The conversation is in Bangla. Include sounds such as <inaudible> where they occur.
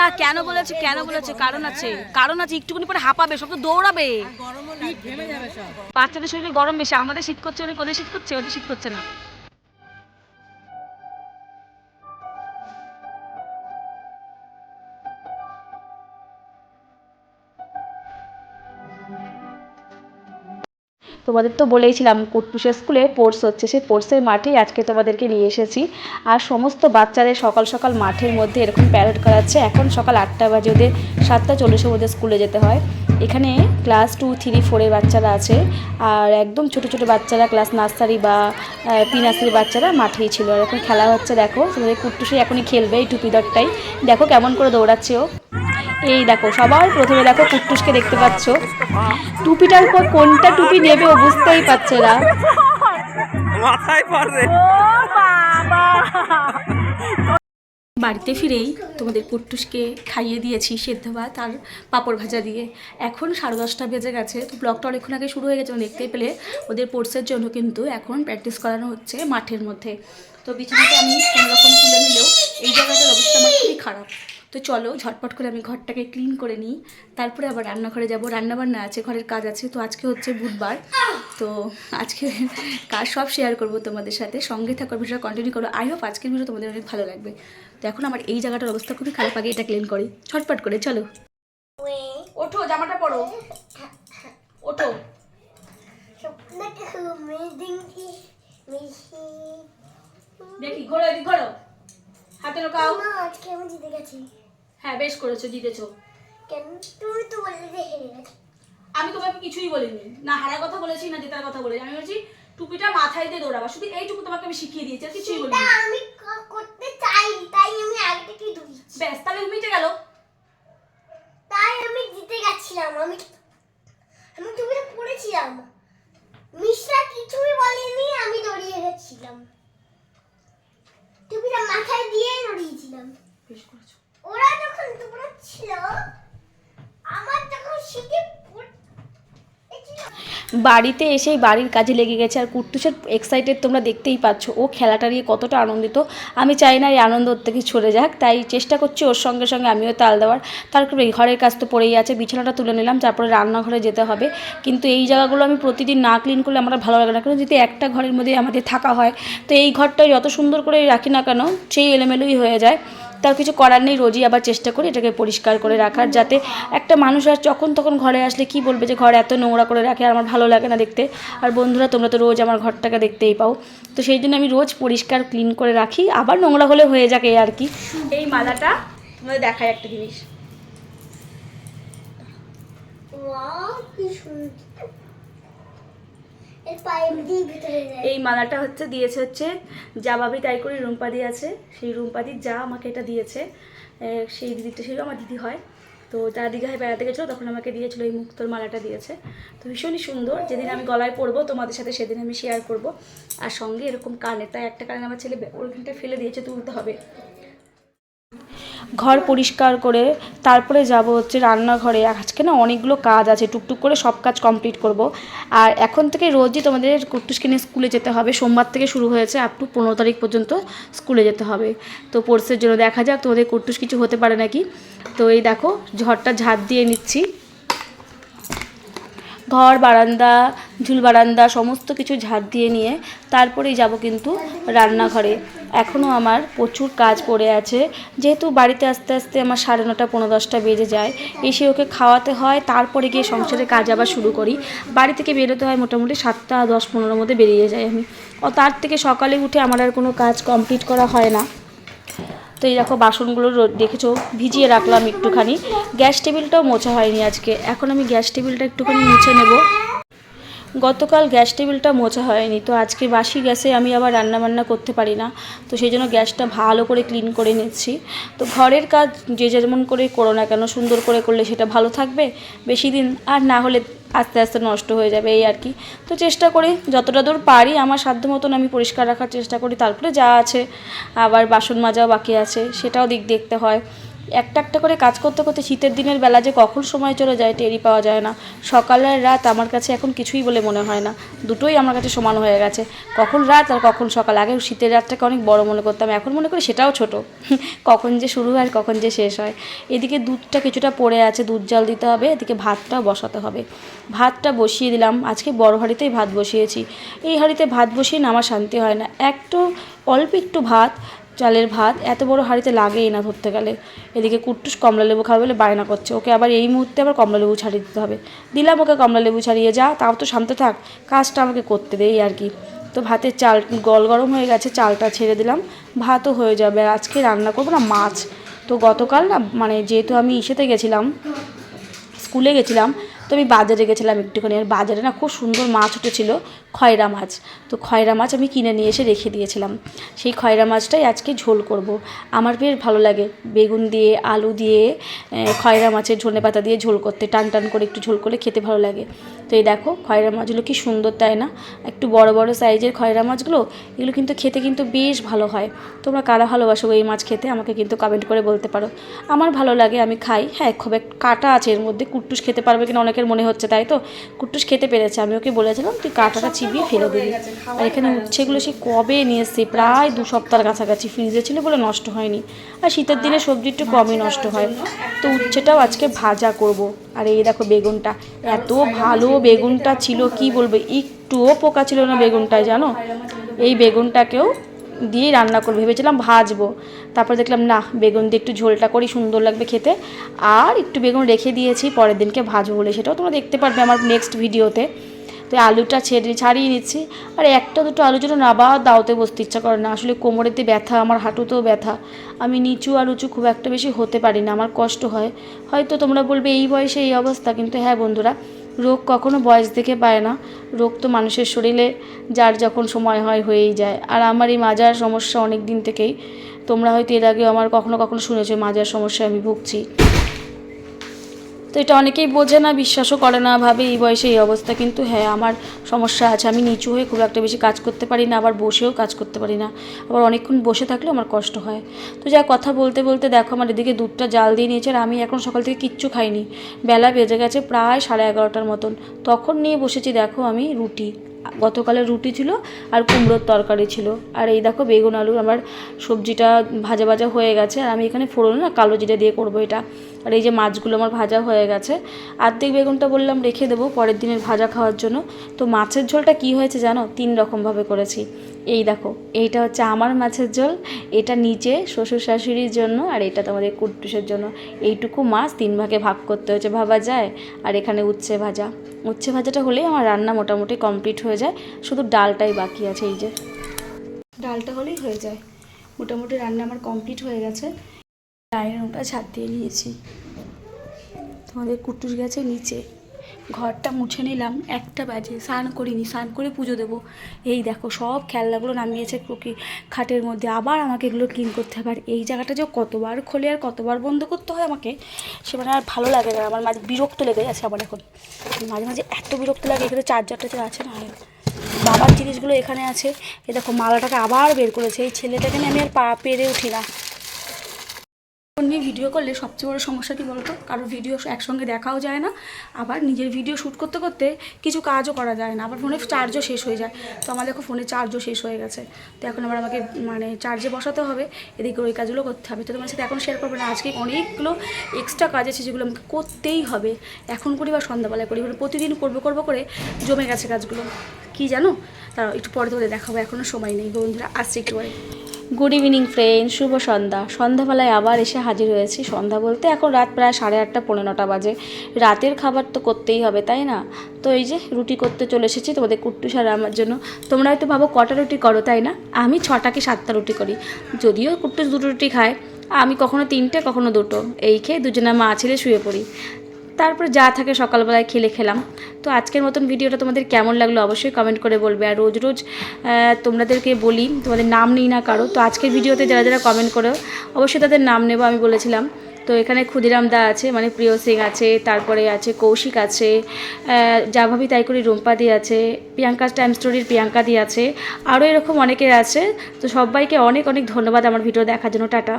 না কেন বলেছে কেন বলেছে কারণ আছে কারণ আছে একটুখানি পরে হাঁপাবে সব তো দৌড়াবে। বাচ্চাদের শরীরে গরম বেশি আমাদের শীত করছে অনেক ওদের শীত করছে ওদের শীত করছে না। তোমাদের তো বলেইছিলাম কুটপুষের স্কুলে স্পোর্টস হচ্ছে। সেই স্পোর্টসের মাঠেই আজকে তোমাদেরকে নিয়ে এসেছি। আর সমস্ত বাচ্চাদের সকাল সকাল মাঠের মধ্যে এরকম প্যারেড করাচ্ছে। এখন সকাল আটটা বাজে, ওদের সাতটা চল্লিশের মধ্যে স্কুলে যেতে হয়। এখানে ক্লাস টু থ্রি ফোরের বাচ্চারা আছে। আর একদম ছোট ছোট বাচ্চারা ক্লাস নার্সারি বা প্রি নার্সারি বাচ্চারা মাঠেই ছিল। আর এখন খেলা হচ্ছে, দেখো। তোমাদের কুট্টুসি এখনই খেলবে এই টুপি দরটাই দেখো কেমন করে দৌড়াচ্ছে ও। এই দেখো সবার প্রথমে দেখো কুট্টুসকে দেখতে পাচ্ছ। টুপিটার উপর কোনটা টুপি নেবে ও বুঝতেই পারছে না। মাথায় পড়বে। বাড়িতে ফিরেই তোমাদের কুট্টুসকে খাইয়ে দিয়েছি সেদ্ধ ভাত আর পাঁপড় ভাজা দিয়ে। এখন সাড়ে দশটা বেজে গেছে তো ব্লগটা অনেকক্ষণ আগে শুরু হয়ে গেছে দেখতে পেলে ওদের স্পোর্টসের জন্য কিন্তু এখন প্র্যাকটিস করানো হচ্ছে মাঠের মধ্যে। তো বিছানাটা আমি কোনোরকম তুলে নিলেও এই জায়গাটার অবস্থা আমার খুবই খারাপ। তো চলো ঝটপট করে আমি ঘরটাকে ক্লিন করে নিই। তারপরে আবার রান্নাঘরে যাব। রান্নাবান্না আছে, ঘরের কাজ আছে, তো আজকে হচ্ছে বুধবার। তো আজকে কাজ সব শেয়ার করব তোমাদের সাথে। সঙ্গে থাকার ভিডিওটা কন্টিনিউ করো। আই হোপ আজকের ভিডিও তোমাদের অনেক ভালো লাগবে। তো এখন আমার এই জায়গাটার অবস্থা খুবই খারাপ। আগে এটা ক্লিন করি। ঝটপট করে, চলো। ওঠো, জামাটা পরো। ওঠো। দেখি, ঘোরো ঘোরো। হাতে রোকাও মা, আজকে আমি জিতে গেছি। হ্যাঁ বেশ করেছ জিতেছো। তুমি তো বললে যে হেরে আমি তোমাকে কিছুই বলিনি। না হারার কথা বলেছি না জেতার কথা বলেছি। আমি বলছি টুপিটা মাথায় দিয়ে দৌড়াবা। শুধু এইটুকু তোমাকে আমি শিখিয়ে দিয়েছি আর কিছুই বলিনি। আমি করতে চাই তাই আমি আগে থেকেই ধরেছি ব্যাস তাহলে মিটে গেল। তাই আমি জিতে গেছিলাম। আমি আমি টুপিটা পড়েছিলাম মিশ্রা কিছুই বলেনি আমি দৌড়িয়ে গেছিলাম। টুপিটা মাথায় দিয়ে দৌড়িয়েছিলাম। বেশ করেছ। ওরা যখন দৌড়াচ্ছিল আমার যখন পড়- বাড়িতে এসেই বাড়ির কাজে লেগে গেছে। আর কুট্টুসের এক্সাইটেড তোমরা দেখতেই পাচ্ছ, ও খেলাটা নিয়ে কতটা আনন্দিত। আমি চাই না এই আনন্দ ওর থেকে ছড়ে যাক, তাই চেষ্টা করছি ওর সঙ্গে সঙ্গে আমিও তাল দেওয়ার। তারপরে ঘরের কাজ তো পড়েই আছে, বিছানাটা তুলে নিলাম, তারপরে রান্নাঘরে যেতে হবে। কিন্তু এই জায়গাগুলো আমি প্রতিদিন না ক্লিন করলে আমার ভালো লাগে না, কারণ যদি একটা ঘরের মধ্যে আমাদের থাকা হয়, তো এই ঘরটা যত সুন্দর করে রাখি না কেন, সেই এলোমেলোই হয়ে যায়। তার কিছু করার নেই, রোজই আবার চেষ্টা করি এটাকে পরিষ্কার করে রাখার যাতে একটা মানুষ আর যখন তখন ঘরে আসলে কি বলবে যে ঘর এত নোংরা করে রাখে আর আমার ভালো লাগে না দেখতে। আর বন্ধুরা, তোমরা তো রোজ আমার ঘরটাকে দেখতেই পাও। তো সেই জন্য আমি রোজ পরিষ্কার, ক্লিন করে রাখি। আবার নোংরা হলে হয়ে যাক এই আর কি। এই মালাটা তোমাদের দেখায় একটা জিনিস। কি সুন্দর এর পাইপ দিয়ে ভিতরে যায় এই মালাটা হচ্ছে, দিয়েছে হচ্ছে যা ভাবি তাই করে রুম্পাদি আছে। সেই রুম্পাদির যা আমাকে এটা দিয়েছে সেই দিদিটা সেই আমার দিদি হয়। তো যা দীঘায় বেড়াতে গেছিল, তখন আমাকে দিয়েছিল এই মুক্তোর মালাটা দিয়েছে। তো ভীষণই সুন্দর। যেদিন আমি গলায় পরবো, তোমাদের সাথে সেদিন আমি শেয়ার করব। আর সঙ্গে এরকম কানে, তাই একটা কানে আমার ছেলে ওইখানটা ফেলে দিয়েছে, তুলতে হবে। ঘর পরিষ্কার করে তারপরে যাব হচ্ছে রান্নাঘরে। আজকে না অনেকগুলো কাজ আছে, টুকটুক করে সব কাজ কমপ্লিট করব। আর এখন থেকে রোজই তোমাদের কুটুসকিনে স্কুলে যেতে হবে। সোমবার থেকে শুরু হয়েছে আপ টু পনেরো তারিখ পর্যন্ত স্কুলে যেতে হবে। তো কোর্সের জন্য দেখা যাক তোমাদের কুট্টুস কিছু হতে পারে নাকি। তো এই দেখো, ঝড়টা ঝাড় দিয়ে নিচ্ছি। ঘর, বারান্দা, ঝুল বারান্দা, সমস্ত কিছু ঝাড় দিয়ে নিয়ে তারপরেই যাব কিন্তু রান্নাঘরে। এখনও আমার প্রচুর কাজ পড়ে আছে। যেহেতু বাড়িতে আস্তে আস্তে আমার সাড়ে নটা পনেরো দশটা বেজে যায়, এসে ওকে খাওয়াতে হয়, তারপরে গিয়ে সংসারের কাজ আবার শুরু করি। বাড়ি থেকে বেরোতে হয় মোটামুটি সাতটা, দশ, পনেরোর মধ্যে বেরিয়ে যাই আমি। ও তার থেকে সকালে উঠে আমার আর কোনো কাজ কমপ্লিট করা হয় না। তো এই দেখো বাসনগুলো দেখেছ, ভিজিয়ে রাখলাম একটুখানি। গ্যাস টেবিলটাও মোছা হয়নি আজকে। এখন আমি গ্যাস টেবিলটা একটুখানি মুছে নেব। গতকাল গ্যাস টেবিলটা মোছা হয়নি, তো আজকে বাসি গ্যাসে আমি আবার রান্না বান্না করতে পারি না। তো সেই জন্য গ্যাসটা ভালো করে ক্লিন করে নিচ্ছি। তো ঘরের কাজ যে যেমন করে করো না কেন, সুন্দর করে করলে সেটা ভালো থাকবে। বেশি দিন আর না হলে আস্তে আস্তে নষ্ট হয়ে যাবে এই আর কি। তো চেষ্টা করি, যতটা দূর পারি আমার সাধ্য মতন আমি পরিষ্কার রাখার চেষ্টা করি। তারপরে যা আছে, আবার বাসন মাজাও বাকি আছে, সেটাও দিক দেখতে হয়। একটা একটা করে কাজ করতে করতে শীতের দিনের বেলা যে কখন সময় চলে যায় টেরি পাওয়া যায় না। সকাল আর রাত আমার কাছে এখন কিছুই বলে মনে হয় না। দুটোই আমার কাছে সমান হয়ে গেছে। কখন রাত আর কখন সকাল। আগে শীতের রাতটাকে অনেক বড় মনে করতাম, এখন মনে করি সেটাও ছোট। <laughs> কখন যে শুরু হয় কখন যে শেষ হয়। এদিকে দুধটা কিছুটা পড়ে আছে, দুধ জাল দিতে হবে, এদিকে ভাতটাও বসাতে হবে। ভাতটা বসিয়ে দিলাম। আজকে বড় হাঁড়িতেই ভাত বসিয়েছি। এই হাঁড়িতে ভাত বসিয়ে না, আমার শান্তি হয় না। একটু, অল্প একটু ভাত চালের ভাত, এত বড় হাঁড়িতে লাগেই না ধরতে গেলে। এদিকে কুট্টুস কমলা লেবু খাবে বলে বায়না করছে। ওকে আবার এই মুহূর্তে আবার কমলা লেবু ছাড়িয়ে দিতে হবে। দিলাম ওকে কমলা লেবু ছাড়িয়ে, যা, তাও তো শান্ত থাক। কাজটা আমাকে করতে দেই আর কি। তো ভাতের চাল গল গরম হয়ে গেছে, চালটা ছেড়ে দিলাম। ভাতও হয়ে যাবে। আজকে রান্না করব না, মাছ। তো গতকাল না মানে যেহেতু আমি ইসেতে গেছিলাম, স্কুলে গেছিলাম তো আমি বাজারে গেছিলাম একটুখানি, আর বাজারে না খুব সুন্দর মাছ উঠেছিল, খয়রা মাছ। তো খয়রা মাছ আমি কিনে নিয়ে এসে রেখে দিয়েছিলাম। সেই খয়রা মাছটাই আজকে ঝোল করব। আমার বেশ ভালো লাগে বেগুন দিয়ে, আলু দিয়ে খয়রা মাছের ঝোলে পাতা দিয়ে ঝোল করতে, টান টান করে একটু ঝোল করলে খেতে ভালো লাগে। তো এই দেখো, খয়রা মাছগুলো কি সুন্দর তাই না? একটু বড় বড় সাইজের খয়রা মাছগুলো, এগুলো কিন্তু খেতে কিন্তু বেশ ভালো হয়। তোমরা কারা ভালোবাসো এই মাছ খেতে? আমাকে কিন্তু কমেন্ট করে বলতে পারো। আমার ভালো লাগে, আমি খাই। হ্যাঁ খুব এক, কাটা আছে এর মধ্যে, কুট্টুস খেতে পারবে কিনা অনেকের মনে হচ্ছে তাই তো? কুট্টুস খেতে পেরেছে আমি ওকে বলেছিলাম তুই কাঁটাটা চিবিয়ে ফেলে দিবি। আর এখানে উচ্ছেগুলো সে কবে নিয়ে এসছে? প্রায় দু সপ্তাহের কাছাকাছি ফ্রিজে ছিল বলে নষ্ট হয়নি। আর শীতের দিনে সবজি একটু কমই নষ্ট হয়। তো উচ্ছেটাও আজকে ভাজা করব। আর এই দেখো বেগুনটা এত ভালো বেগুনটা ছিল কি বলব? একটুও পোকা ছিল না বেগুনটায় জানো? এই বেগুনটাকেও দিয়ে রান্না করব। ভেবেছিলাম ভাজবো। তারপর দেখলাম, না, বেগুন দিয়ে একটু ঝোলটা করি, সুন্দর লাগবে খেতে। আর একটু বেগুন রেখে দিয়েছি, পরের দিনকে ভাজবো বলে। সেটাও তোমরা দেখতে পারবে আমার নেক্সট ভিডিওতে। তো আলুটা ছেড়ে ছাড়িয়ে নিচ্ছি। আর একটা দুটো আলু যেন আবার দাওতে বসতে ইচ্ছা করে না। আসলে কোমরেতে ব্যথা, আমার হাঁটুতেও ব্যথা। আমি নিচু আর উঁচু খুব একটা বেশি হতে পারি না, আমার কষ্ট হয়। হয়তো তোমরা বলবে, এই বয়সে এই অবস্থা। কিন্তু হ্যাঁ বন্ধুরা রোগ কখনো বয়স দেখে পায় না। রোগ তো মানুষের শরীরে, যার যখন সময় হয় হয়েই যায়। আর আমার এই মাজার সমস্যা অনেক দিন থেকেই। তোমরা হয়তো এর আগে আমার কখনো কখনো শুনেছো মাজার সমস্যায় আমি ভুগছি। তো এটা অনেকেই বোঝে না, বিশ্বাসও করে না, ভাবে এই বয়সে এই অবস্থা। কিন্তু হ্যাঁ আমার সমস্যা আছে, আমি নিচু হয়ে খুব একটা বেশি কাজ করতে পারি না, আবার বসেও কাজ করতে পারি না। আবার অনেকক্ষণ বসে থাকলেও আমার কষ্ট হয়। তো যা কথা বলতে বলতে দেখো, আমার এদিকে দুধটা জাল দিয়ে নিয়েছে আর আমি এখন সকাল থেকে কিচ্ছু খাইনি। বেলা বেজে গেছে প্রায় সাড়ে এগারোটার মতন। তখন নিয়ে বসেছি, দেখো আমি রুটি। গতকালের রুটি ছিল আর কুমড়োর তরকারি ছিল। আর এই দেখো বেগুন, আলু, আমার সবজিটা ভাজা ভাজা হয়ে গেছে। আর আমি এখানে ফোড়ন, না, কালো জিরে দিয়ে করব এটা। আর এই যে মাছগুলো আমার ভাজা হয়ে গেছে। আর্ধেক বেগুনটা বললাম রেখে দেবো পরের দিনের ভাজা খাওয়ার জন্য। তো মাছের ঝোলটা কি হয়েছে জানো? তিন রকমভাবে করেছি। এই দেখো, এইটা হচ্ছে আমার মাছের ঝোল, এটা নিচে শ্বশুর শাশুড়ির জন্য আর এটা তোমাদের কুট্টুসের জন্য। এইটুকু মাছ তিন ভাগে ভাগ করতে হয়েছে, ভাবা যায়? আর এখানে উচ্ছে ভাজা। উচ্ছে ভাজাটা হলেই আমার রান্না মোটামুটি কমপ্লিট হয়ে যায়। শুধু ডালটাই বাকি আছে, এই যে। ডালটা হলেই হয়ে যায়। মোটামুটি রান্না আমার কমপ্লিট হয়ে গেছে। ডাইনিং রুমটা ছাদ দিয়ে নিয়েছি। তোমাদের কুটুস গেছে নিচে। ঘরটা মুছে নিলাম, একটা বাজে, স্নান করিনি, স্নান করে পুজো দেবো। এই দেখো সব খেলনাগুলো নামিয়েছে প্রকি খাটের মধ্যে, আবার আমাকে এগুলো ক্লিন করতে হবে। আর এই জায়গাটা যে কতবার খোলে আর কতবার বন্ধ করতে হয় আমাকে, সে মানে আর ভালো লাগে না। আমার মাঝে বিরক্ত লেগে যাচ্ছে আমার এখন। মাঝে মাঝে এত বিরক্ত লাগে, এখানে চার্জারটা যে আছে না? বাবার জিনিসগুলো এখানে আছে। এ দেখো মালাটাকে আবার বের করেছে। এই ছেলেটাকে আমি আর পা পেরে উঠি না। নিয়ে ভিডিও করলে সবচেয়ে বড় সমস্যা কী বলতো? কারোর ভিডিও একসঙ্গে দেখাও যায় না, আবার নিজের ভিডিও শ্যুট করতে করতে কিছু কাজও করা যায় না, আবার ফোনে চার্জও শেষ হয়ে যায়। তো আমার দেখো ফোনে চার্জও শেষ হয়ে গেছে। তো এখন আবার আমাকে মানে চার্জে বসাতে হবে, এদিকে ওই কাজগুলো করতে হবে। তো তোমার সাথে এখন শেয়ার করব না, আজকে অনেকগুলো এক্সট্রা কাজ আছে যেগুলো আমাকে করতেই হবে। এখন করি বা সন্ধ্যাবেলায় করি মানে প্রতিদিন করব করব করে জমে গেছে কাজগুলো। কি জানো? তারা একটু পরে তোদের দেখাবো এখনও সময় নেই। বন্ধুরা, আসছে একটু পরে। গুড ইভিনিং ফ্রেন্ড শুভ সন্ধ্যা। সন্ধ্যাবেলায় আবার এসে হাজির হয়েছি। সন্ধ্যা বলতে এখন রাত প্রায় সাড়ে আটটা পৌনে নটা বাজে। রাতের খাবার তো করতেই হবে, তাই না? তো এই যে রুটি করতে চলে এসেছি তোমাদের কুট্টুস আর আমার জন্য। তোমরা হয়তো ভাবো কটা রুটি করো, তাই না? আমি ছটা কি সাতটা রুটি করি? যদিও কুট্টুস দুটো রুটি খায়, আমি কখনো তিনটে, কখনো দুটো। এই খেয়ে দুজনে মা ছেলে শুয়ে পড়ি। তারপরে যা থাকে সকালবেলায় খেলে খেলাম। তো আজকের মতন ভিডিওটা তোমাদের কেমন লাগল অবশ্যই কমেন্ট করে বলবে। আর রোজ রোজ তোমাদেরকে বলি, তোমাদের নাম নেই না কারও। তো আজকের ভিডিওতে যারা যারা কমেন্ট করো, অবশ্যই তাদের নাম নেব আমি বলেছিলাম। তো এখানে ক্ষুদিরাম দা আছে মানে প্রিয় সিং আছে, তারপরে আছে কৌশিক আছে যা ভাবি তাই করি রুম্পাদি আছে, প্রিয়াঙ্কা টাইম স্টোরির প্রিয়াঙ্কা দি আছে, আরও এরকম অনেকের আছে। তো সবাইকে অনেক অনেক ধন্যবাদ আমার ভিডিও দেখার জন্য, টাটা।